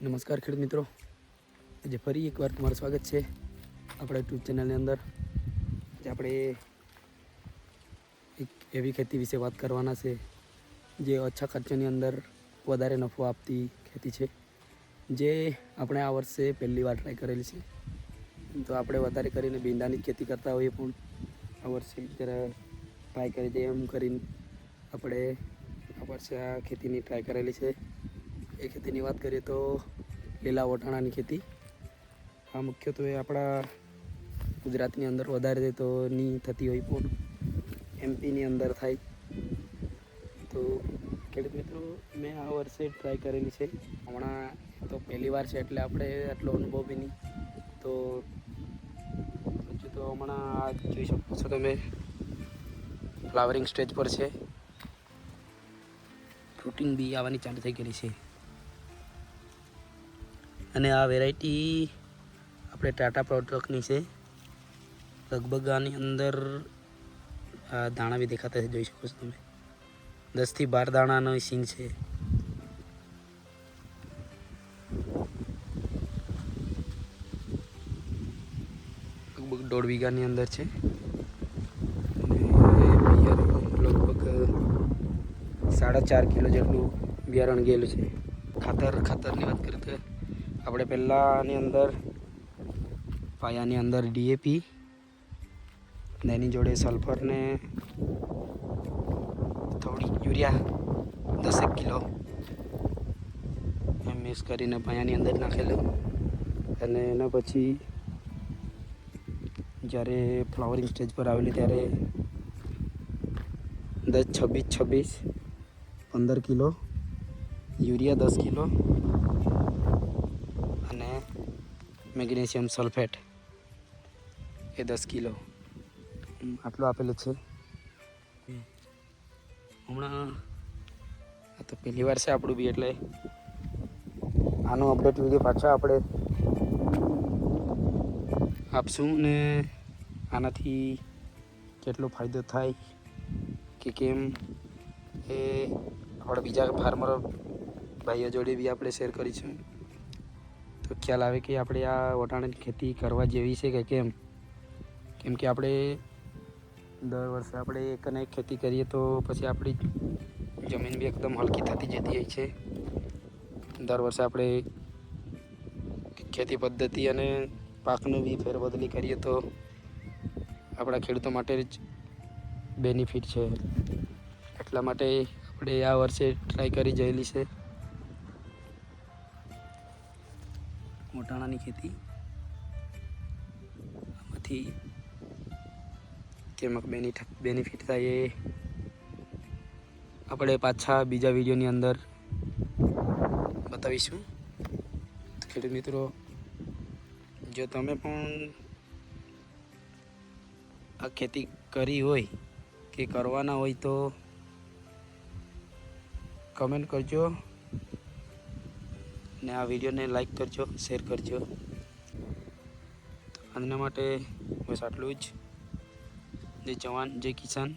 નમસ્કાર ખેડૂત મિત્રો. આજે ફરી એકવાર તમારું સ્વાગત છે આપણા યુટ્યુબ ચેનલની અંદર આજે આપણે એક એવી ખેતી વિશે વાત કરવાના છે, જે ઓછા ખર્ચની અંદર વધારે નફો આપતી ખેતી છે. જે આપણે આ વર્ષે પહેલી વાર ટ્રાય કરેલી છે. તો આપણે વધારે કરીને ભીંડાની જ ખેતી કરતા હોઈએ પણ આ વર્ષે જરા ટ્રાય કરી દઈએ એમ કરીને આપણે આ વર્ષે આ ખેતીની ટ્રાય કરેલી છે. એ ખેતીની વાત કરીએ તો લીલા વટાણાની ખેતી. આ મુખ્યત્વે આપણા ગુજરાતની અંદર વધારે તો નહીં થતી હોય પણ એમપીની અંદર થાય. તો ખેડૂત મિત્રો, મેં આ વર્ષે ટ્રાય કરેલી છે. હમણાં તો પહેલી વાર છે એટલે આપણે આટલો અનુભવ બી નહીં. તો હજુ તો હમણાં આ જોઈ શકો છો તમે. ફ્લાવરિંગ સ્ટેજ પર છે. ફ્રૂટિંગ બી આવવાની ચાલુ થઈ ગયેલી છે. અને આ વેરાયટી આપણે ટાટા પ્રોડક્ટની છે. લગભગ આની અંદર આ દાણા બી દેખાતા છે, જોઈ શકો છો તમે. દસથી બાર દાણાનો સિંગ છે. લગભગ દોઢ વીઘાની અંદર છે. લગભગ સાડા ચાર કિલો જેટલું બિયારણ ગયેલું છે. ખાતર, ખાતરની વાત કરીએ તો આપણે પહેલાંની અંદર પાયાની અંદર ડીએપી અને એની જોડે સલ્ફરને થોડી યુરિયા દસેક કિલો એમ મિક્સ કરીને પાયાની અંદર નાખેલું. અને એના પછી જ્યારે ફ્લાવરિંગ સ્ટેજ પર આવેલી ત્યારે દસ છવ્વીસ છવ્વીસ પંદર કિલો, યુરિયા દસ કિલો અને મેગ્નેશિયમ સલ્ફેટ. એ દસ કિલો. આટલું આપેલું છે. હમણાં આ તો પહેલી વાર છે આપણું બી એટલે. આનો અપડેટ વીડિયો પાછા આપણે આપશું ને આનાથી કેટલો ફાયદો થાય કે કેમ એ આપણે બીજા ફાર્મર ભાઈઓ જોડે બી આપણે શેર કરીશું. તો ખ્યાલ આવે કે આપણે આ વટાણાની ખેતી કરવા જેવી છે કે કેમ? કેમ કે આપણે દર વર્ષે આપણે એક અને એક ખેતી કરીએ તો પછી આપણી જમીન બી એકદમ હલકી થતી જતી હોય છે. દર વર્ષે આપણે ખેતી પદ્ધતિ અને પાકનું બી ફેરબદલી કરીએ તો આપણા ખેડૂતો માટે જ બેનિફિટ છે. એટલા માટે આપણે આ વર્ષે ટ્રાય કરી જોયેલી છે. મોટાણાની ખેતી. આમાંથી કેમક બેનિફિટ બેનિફિટ થાય એ. આપણે પાછા બીજા વિડીયોની અંદર બતાવીશું. તો ખેડૂત મિત્રો, જો તમે પણ આ ખેતી કરી હોય કે કરવાના હોય તો કમેન્ટ કરજો. ને આ વિડીયોને લાઈક કરજો શેર કરજો. આજના માટે બસ આટલું જ. જય જવાન જય કિસાન